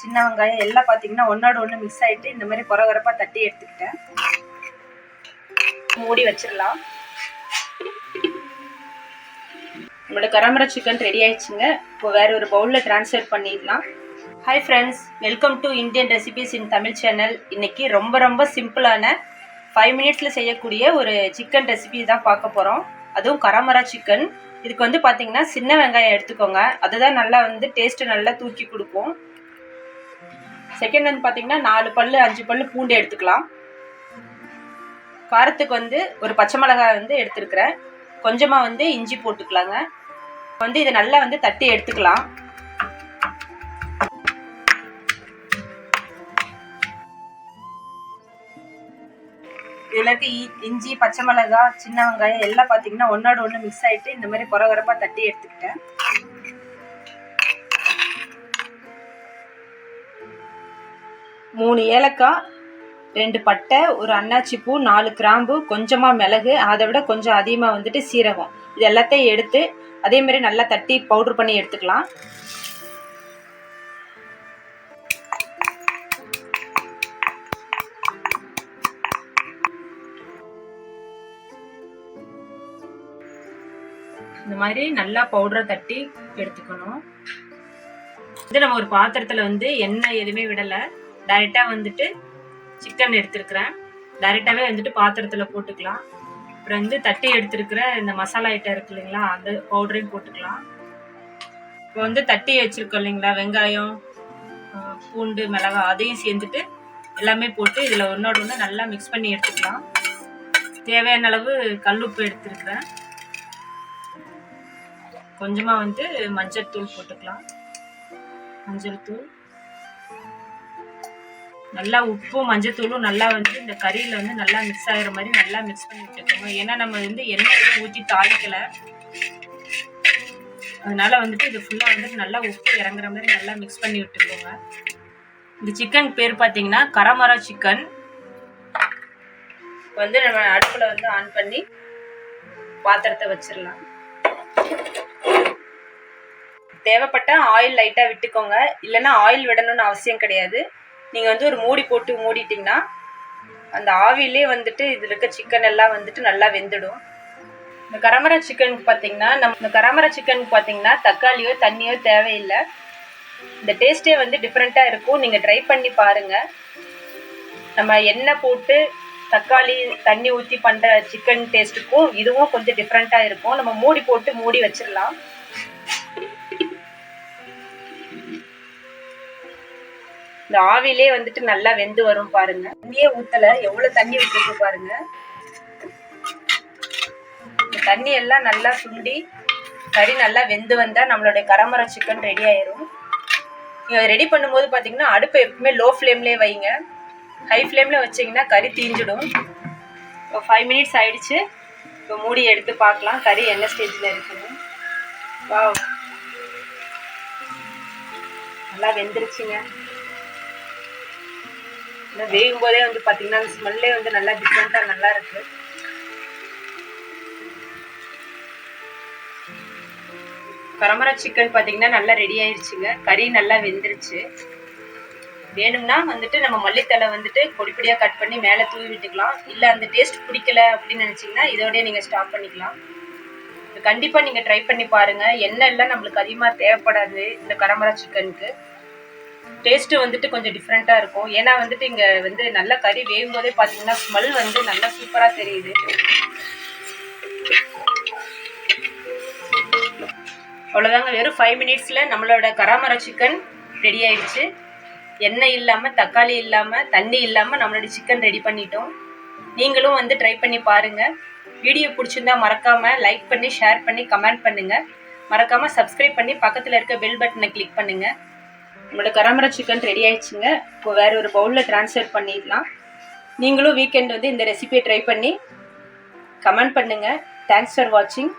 சின்ன வெங்காயம் எல்லாம் பார்த்தீங்கன்னா ஒன்றோட ஒன்று மிக்ஸ் ஆகிட்டு இந்த மாதிரி குறகுறப்பாக தட்டி எடுத்துக்கிட்டேன். மூடி வச்சிடலாம். நம்மளோட கரமர சிக்கன் ரெடி ஆயிடுச்சுங்க. இப்போ வேற ஒரு பவுலில் டிரான்ஸ்ஃபர் பண்ணிடலாம். Hi friends welcome to Indian recipes in Tamil channel இன்னைக்கு ரொம்ப ரொம்ப சிம்பிளான ஃபைவ் மினிட்ஸில் செய்யக்கூடிய ஒரு சிக்கன் ரெசிபி தான் பார்க்க போகிறோம் அதுவும் கரமரா சிக்கன் இதுக்கு வந்து பார்த்தீங்கன்னா சின்ன வெங்காயம் எடுத்துக்கோங்க. அதுதான் நல்லா வந்து டேஸ்ட்டு நல்லா தூக்கி கொடுக்கும். செகண்ட் வந்து பார்த்தீங்கன்னா நாலு பல்லு அஞ்சு பல்லு பூண்டு எடுத்துக்கலாம். காரத்துக்கு வந்து ஒரு பச்சை மிளகாய் வந்து எடுத்துருக்கிறேன். கொஞ்சமாக வந்து இஞ்சி போட்டுக்கலாங்க. வந்து இதை நல்லா வந்து தட்டி எடுத்துக்கலாம். இதில் இருக்க இ- இஞ்சி பச்சை மிளகாய் சின்ன வெங்காயம் எல்லாம் பார்த்தீங்கன்னா ஒன்றோட ஒன்று மிக்ஸ் ஆகிட்டு இந்த மாதிரி குறகுறப்பாக தட்டி எடுத்துக்கிட்டேன். மூணு ஏலக்காய் ரெண்டு பட்டை ஒரு அன்னாச்சி பூ நாலு கிராம்பு கொஞ்சமாக மிளகு அதை விட கொஞ்சம் அதிகமாக வந்துட்டு சீரகம். இது எல்லாத்தையும் எடுத்து அதேமாதிரி நல்லா தட்டி பவுடர் பண்ணி எடுத்துக்கலாம். இந்த மாதிரி நல்லா பவுடரை தட்டி எடுத்துக்கணும். இது நம்ம ஒரு பாத்திரத்தில் வந்து எண்ணெய் எதுவுமே விடலை. டைரெக்டாக வந்துட்டு சிக்கன் எடுத்துருக்குறேன். டைரெக்டாகவே வந்துட்டு பாத்திரத்தில் போட்டுக்கலாம். அப்புறம் வந்து தட்டி எடுத்துருக்கிற இந்த மசாலா ஐட்டம் இருக்கு இல்லைங்களா அந்த பவுடரையும் போட்டுக்கலாம். இப்போ வந்து தட்டி வச்சுருக்கோம் இல்லைங்களா வெங்காயம் பூண்டு மிளகாய் அதையும் சேர்ந்துட்டு எல்லாமே போட்டு இதில் ஒன்றோட ஒன்று நல்லா மிக்ஸ் பண்ணி எடுத்துக்கலாம். தேவையான அளவு கல்லுப்பு எடுத்துருக்குறேன். கொஞ்சமாக வந்து மஞ்சள் தூள் போட்டுக்கலாம். மஞ்சள் தூள். நல்லா உப்பும் மஞ்சத்தூளும் நல்லா வந்து இந்த கறியில் வந்து நல்லா மிக்ஸ் ஆகிற மாதிரி நல்லா மிக்ஸ் பண்ணி விட்டுக்கோங்க ஏன்னா நம்ம வந்து எண்ணெய் எதுவும் ஊற்றி தாளிக்கலை. அதனால வந்துட்டு இது ஃபுல்லாக வந்துட்டு நல்லா உப்பு இறங்குற மாதிரி நல்லா மிக்ஸ் பண்ணி விட்டுக்கோங்க. இந்த சிக்கன் பேர் பார்த்தீங்கன்னா கரமரா சிக்கன் வந்து நம்ம அடுப்பில் வந்து ஆன் பண்ணி பாத்திரத்தை வச்சிடலாம் தேவைப்பட்ட ஆயில் லைட்டாக விட்டுக்கோங்க. இல்லைன்னா ஆயில் விடணும்னு அவசியம் கிடையாது. நீங்கள் வந்து ஒரு மூடி போட்டு மூடிட்டிங்கன்னா அந்த ஆவிலே வந்துட்டு இதில் இருக்க சிக்கன் எல்லாம் வந்துட்டு நல்லா வெந்துடும். இந்த கரமரா சிக்கனுக்கு பார்த்தீங்கன்னா நம்ம இந்த கரமர சிக்கனுக்கு பார்த்தீங்கன்னா தக்காளியோ தண்ணியோ தேவையில்லை. இந்த டேஸ்ட்டே வந்து டிஃப்ரெண்ட்டாக இருக்கும். நீங்கள் ட்ரை பண்ணி பாருங்கள் நம்ம எண்ணெய் போட்டு தக்காளி தண்ணி ஊற்றி பண்ணுற சிக்கன் டேஸ்ட்டுக்கும் இதுவும் கொஞ்சம் டிஃப்ரெண்ட்டாக இருக்கும். நம்ம மூடி போட்டு மூடி வச்சிடலாம். இந்த ஆவிலே வந்துட்டு நல்லா வெந்து வரும் பாருங்க. தண்ணியே ஊத்தல. எவ்வளவு தண்ணி விட்டுருக்கு பாருங்க. தண்ணி எல்லாம் நல்லா சுண்டி கறி நல்லா வெந்து வந்தா நம்மளுடைய கரமர சிக்கன் ரெடி ஆயிரும். நீங்க ரெடி பண்ணும்போது பாத்தீங்கன்னா அடுப்பு எப்பவுமே லோ ஃப்ளேம்லயே வைங்க ஹை ஃப்ளேம்ல வச்சீங்கன்னா கறி தீஞ்சிடும். இப்போ ஃபைவ் மினிட்ஸ் ஆயிடுச்சு. இப்போ மூடி எடுத்து பார்க்கலாம். கறி என்ன ஸ்டேஜில் இருக்குன்னு. வாவ் நல்லா வெந்துருச்சுங்க. இந்த வேகும் போதே வந்து பார்த்தீங்கன்னா அந்த ஸ்மெல்லே வந்து நல்லா டிஃப்ரெண்ட்டாக நல்லா இருக்கு. கரமரா சிக்கன் பார்த்தீங்கன்னா நல்லா ரெடி ஆயிடுச்சுங்க கறி நல்லா வெந்துருச்சு. வேணும்னா வந்துட்டு நம்ம மல்லித்தலை வந்துட்டு பொடிப்பொடியாக கட் பண்ணி மேலே தூவி விட்டுக்கலாம். இல்லை அந்த டேஸ்ட் பிடிக்கல அப்படின்னு நினச்சிங்கன்னா இதோடய நீங்கள் ஸ்டாப் பண்ணிக்கலாம். கண்டிப்பாக நீங்கள் ட்ரை பண்ணி பாருங்கள் எண்ணெய் எல்லாம் நம்மளுக்கு அதிகமாக தேவைப்படாது இந்த கரமரா சிக்கனுக்கு டேஸ்ட்டு வந்துட்டு கொஞ்சம் டிஃப்ரெண்ட்டாக இருக்கும். ஏன்னா வந்துட்டு இங்கே வந்து நல்லா கறி வேகும் போதே பார்த்தீங்கன்னா ஸ்மெல் வந்து நல்லா சூப்பராக தெரியுது. அவ்வளோதாங்க வெறும் ஃபைவ் மினிட்ஸில் நம்மளோட கராமரா சிக்கன் ரெடி ஆயிடுச்சு. எண்ணெய் இல்லாமல் தக்காளி இல்லாமல் தண்ணி இல்லாமல் நம்மளோட சிக்கன் ரெடி பண்ணிட்டோம். நீங்களும் வந்து ட்ரை பண்ணி பாருங்கள் வீடியோ பிடிச்சிருந்தா மறக்காமல் லைக் பண்ணி ஷேர் பண்ணி கமெண்ட் பண்ணுங்கள் மறக்காமல் சப்ஸ்கிரைப் பண்ணி பக்கத்தில் இருக்க பெல் பட்டனை கிளிக் பண்ணுங்கள் நம்மளோட கரமர சிக்கன் ரெடி ஆயிடுச்சுங்க. இப்போ வேற ஒரு பவுலில் ட்ரான்ஸ்ஃபர் பண்ணிடலாம். நீங்களும் வீக்கெண்ட் வந்து இந்த ரெசிபியை ட்ரை பண்ணி கமெண்ட் பண்ணுங்கள் தேங்க்ஸ் ஃபார் வாட்சிங்